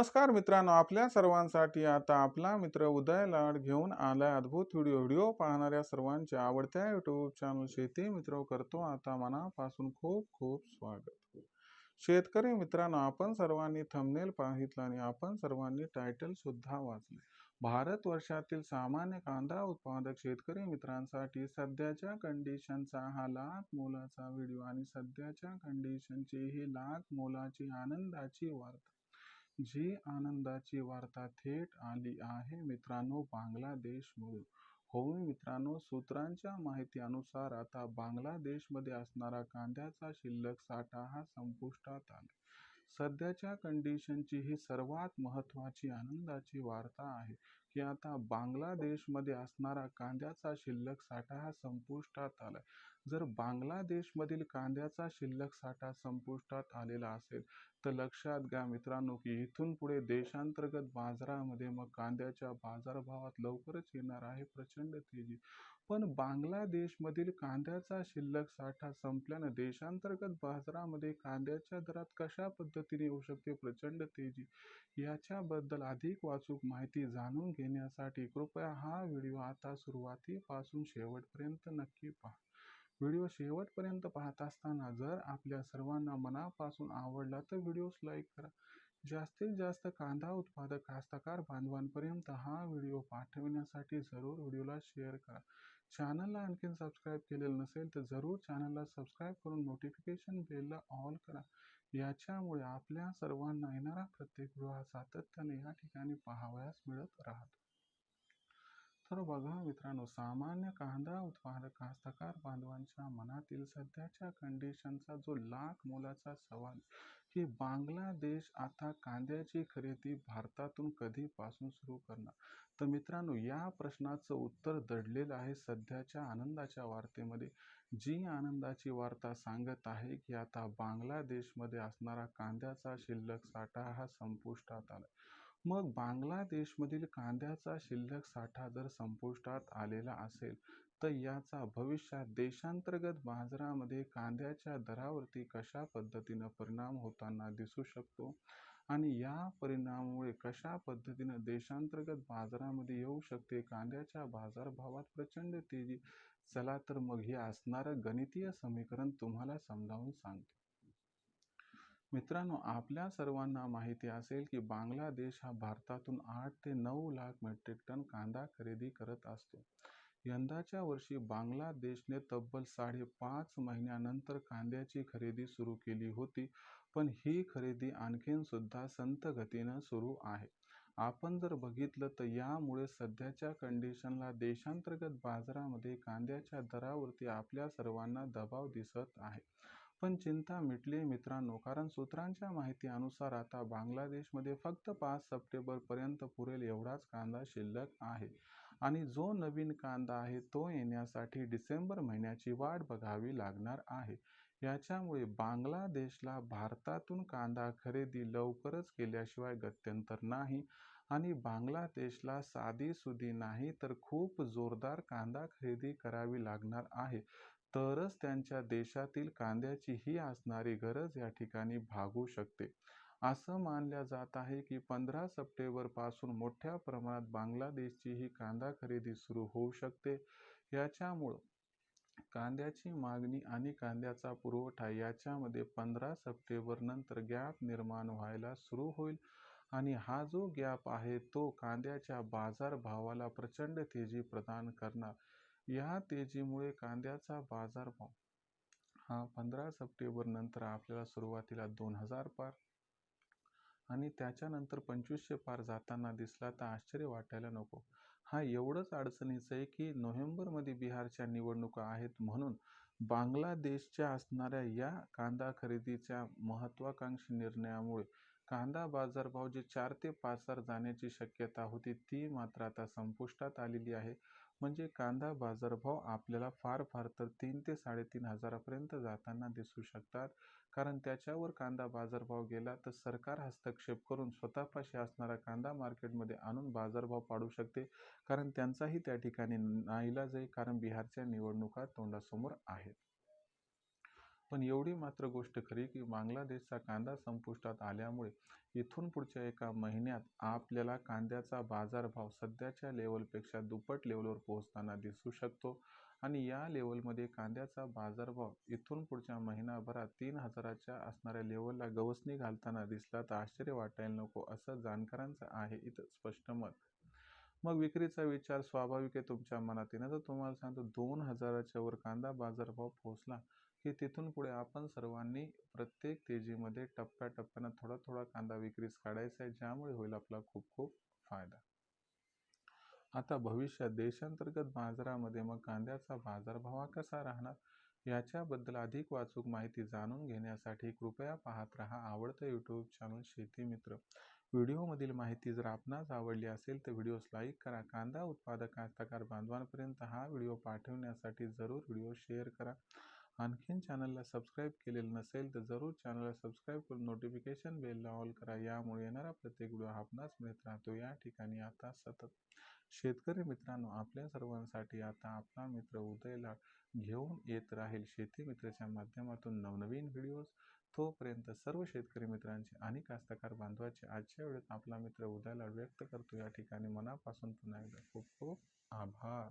नमस्कार मित्रांनो आपल्या सर्वांसाठी आता आपला मित्र उदय लाड घेऊन आलाय अद्भुत व्हिडिओ. व्हिडिओ पाहणाऱ्या सर्वांच्या आवडत्या युट्यूब चॅनल शेती मित्र करतो आता मनापासून खूप खूप स्वागत. शेतकरी मित्रांनो आपण सर्वांनी थंबनेल पाहितला आणि आपण सर्वांनी टायटल सुद्धा वाचले भारत वर्षातील सामान्य कांदा उत्पादक शेतकरी मित्रांसाठी सध्याच्या कंडिशनचा हा लाख मोलाचा व्हिडिओ आणि सध्याच्या कंडिशनची ही लाख मोलाची आनंदाची वार्ता. जी आनंदाची वार्ता थेट आली आहे मित्रांनो बांगलादेशमधून हो मित्रांनो सूत्रांच्या माहितीनुसार आता बांगलादेशमध्ये असणारा कांद्याचा शिल्लक साठा हा संपुष्टात आला. सध्याच्या कंडिशनची ही सर्वात महत्त्वाची आनंदाची वार्ता आहे की आता बांगलादेशमध्ये असणारा कांद्याचा शिल्लक साठा हा संपुष्टात आलाय. जर बांगलादेशमधील कांद्याचा शिल्लक साठा संपुष्टात आलेला असेल तर लक्षात घ्या मित्रांनो की इथून पुढे देशांतर्गत बाजारामध्ये मग कांद्याच्या बाजारभावात लवकरच येणार आहे प्रचंड तेजी. पण बांगलादेशमधील कांद्याचा शिल्लक साठा संपल्यानं देशांतर्गत बाजारामध्ये कांद्याच्या दरात कशा पद्धतीने येऊ शकते प्रचंड तेजी? याच्याबद्दल अधिक वाचूक माहिती जाणून घेण्यासाठी कृपया हा व्हिडिओ आता सुरुवातीपासून शेवटपर्यंत नक्की पहा. व्हिडिओ शेवटपर्यंत पाहत असताना जर आपल्या सर्वांना मनापासून आवडला तर व्हिडिओस लाईक करा. जास्तीत जास्त कांदा उत्पादक कास्तकार बांधवांपर्यंत हा व्हिडिओ पाठविण्यासाठी जरूर व्हिडिओला शेअर करा. चॅनलला आणखीन सबस्क्राईब केलेलं नसेल तर जरूर चॅनलला सबस्क्राईब करून नोटिफिकेशन बेलला ऑल करा. याच्यामुळे आपल्या सर्वांना येणारा प्रत्येक व्हिडिओ हा सातत्याने या ठिकाणी पाहावयास मिळत राहतो. तर बघा मित्रांनो सामान्य कांदा उत्पादक कास्तकार बांधवांच्या मनातील सध्याच्या कंडिशनचा जो लाख मोलाचा सवाल की बांगलादेश आता कांद्याची खरेदी भारतातून कधीपासून सुरू करणार? तर मित्रांनो या प्रश्नाचं उत्तर दडलेलं आहे सध्याच्या आनंदाच्या वार्तेमध्ये. जी आनंदाची वार्ता सांगत आहे की आता बांगलादेशमध्ये असणारा कांद्याचा शिल्लक साठा हा संपुष्टात आला मग बांगलादेशमधील कांद्याचा शिल्लक साठा जर संपुष्टात आलेला असेल तर याचा भविष्यात देशांतर्गत बाजारामध्ये कांद्याच्या दरावरती कशा पद्धतीनं परिणाम होताना दिसू शकतो? आणि या परिणामामुळे कशा पद्धतीनं देशांतर्गत बाजारामध्ये येऊ शकते? कांद्याच्या बाजारभावात प्रचंड तेजी चला तर मग हे असणारं गणितीय समीकरण तुम्हाला समजावून सांगतो. मित्रांनो आपल्या सर्वांना माहिती असेल की बांगलादेश हा भारतातून आठ ते नऊ लाख मेट्रिक टन कांदा खरेदी करत असतो. यंदाच्या वर्षी बांगलादेशने तब्बल साडेपाच महिन्यानंतर कांद्याची खरेदी सुरू केली होती पण ही खरेदी आणखीन सुद्धा संत गतीनं सुरू आहे. आपण जर बघितलं तर यामुळे सध्याच्या कंडिशनला देशांतर्गत बाजारामध्ये कांद्याच्या दरावरती आपल्या सर्वांना दबाव दिसत आहे. पण चिंता मिटली मित्रांनो कारण सूत्रांच्या माहितीनुसार आता बांगलादेशमध्ये फक्त पाच सप्टेंबरपर्यंत पुरेल एवढाच कांदा शिल्लक आहे. आणि जो नवीन कांदा आहे तो येण्यासाठी डिसेंबर महिन्याची वाट बघावी लागणार आहे. याच्यामुळे बांगलादेशला भारतातून कांदा खरेदी लवकरच केल्याशिवाय गत्यंतर नाही. आणि बांगलादेशला साधीसुधी नाही तर खूप जोरदार कांदा खरेदी करावी लागणार आहे. तरच त्यांच्या देशातील कांद्याची ही असणारी गरज या ठिकाणी भागू शकते. असं मानल्या जात आहे की पंधरा सप्टेंबरपासून मोठ्या प्रमाणात बांगलादेशची ही कांदा खरेदी सुरू होऊ शकते. याच्यामुळं कांद्याची मागणी आणि कांद्याचा पुरवठा याच्यामध्ये पंधरा सप्टेंबर नंतर गॅप निर्माण व्हायला सुरू होईल. आणि हा जो गॅप आहे तो कांद्याच्या बाजारभावाला प्रचंड तेजी प्रदान करणार. या तेजीमुळे कांद्याचा बाजारभाव हा पंधरा सप्टेंबर नंतर आपल्याला सुरुवातीला दोन हजार पार आणि त्याच्यानंतर पंचवीसशे पार जाताना दिसला तर आश्चर्य वाटायला नको. हा एवढंच अडचणीचं आहे की नोव्हेंबरमध्ये बिहारच्या निवडणुका आहेत म्हणून बांगलादेशच्या असणाऱ्या या कांदा खरेदीच्या महत्त्वाकांक्षी निर्णयामुळे कांदा बाजारभाव जे चार ते पाच हजार जाण्याची शक्यता होती ती मात्र आता संपुष्टात आलेली आहे. म्हणजे कांदा बाजारभाव आपल्याला फार फार तर तीन ते साडेतीन हजारापर्यंत जाताना दिसू शकतात. कारण त्याच्यावर कांदा बाजारभाव गेला तर सरकार हस्तक्षेप करून स्वतःपाशी असणारा कांदा मार्केटमध्ये आणून बाजारभाव पाडू शकते. कारण त्यांचाही त्या ठिकाणी नाईलाज आहे. कारण बिहारच्या निवडणुका तोंडासमोर आहेत. पण एवढी मात्र गोष्ट खरी की बांगलादेशचा कांदा संपुष्टात आल्यामुळे इथून पुढच्या एका महिन्यात आपल्याला कांद्याचा बाजारभाव सध्याच्या लेवलपेक्षा दुप्पट लेवलवर पोहोचताना दिसू शकतो. आणि या लेवलमध्ये कांद्याचा बाजारभाव इथून पुढच्या महिनाभरात तीन हजाराच्या असणाऱ्या लेवलला गवसणी घालताना दिसला तर आश्चर्य वाटायला नको असं जाणकारांचं आहे इथं स्पष्ट मत. मग विक्रीचा विचार स्वाभाविक आहे तुमच्या मनात येणार तर तुम्हाला सांगतो दोन हजाराच्या वर कांदा बाजारभाव पोहोचला की तिथून पुढे आपण सर्वांनी प्रत्येक तेजीमध्ये टप्प्याटप्प्यानं थोडा थोडा कांदा विक्रीस काढायचा आहे ज्यामुळे होईल आपला खूप खूप फायदा. आता भविष्यात देशांतर्गत बाजारामध्ये मग कांद्याचा बाजारभाव हा कसा राहणार? याच्याबद्दल अधिक वाचूक माहिती जाणून घेण्यासाठी कृपया पाहत राहा आवडतं यूट्यूब चॅनल शेती मित्र. व्हिडिओमधील माहिती जर आपणास आवडली असेल तर व्हिडिओस लाईक करा. कांदा उत्पादक कास्तकार बांधवांपर्यंत हा व्हिडिओ पाठवण्यासाठी जरूर व्हिडिओ शेअर करा. आणखीन चॅनलला सबस्क्राईब केलेलं नसेल तर जरूर चॅनलला सबस्क्राईब करून नोटिफिकेशन बेलला ऑल करा. यामुळे येणारा प्रत्येक व्हिडिओ आपणास मिळत राहतो. या ठिकाणी आता सतत शेतकरी मित्रांनो आपल्या सर्वांसाठी आता आपला मित्र उदयला घेऊन येत राहील. शेती मित्राच्या माध्यमातून नवनवीन व्हिडिओज तोपर्यंत सर्व शेतकरी मित्रांचे आणि कास्तकार बांधवाचे आजच्या वेळेत आपला मित्र उदयला व्यक्त करतो. या ठिकाणी मनापासून पुन्हा एकदा खूप खूप आभार.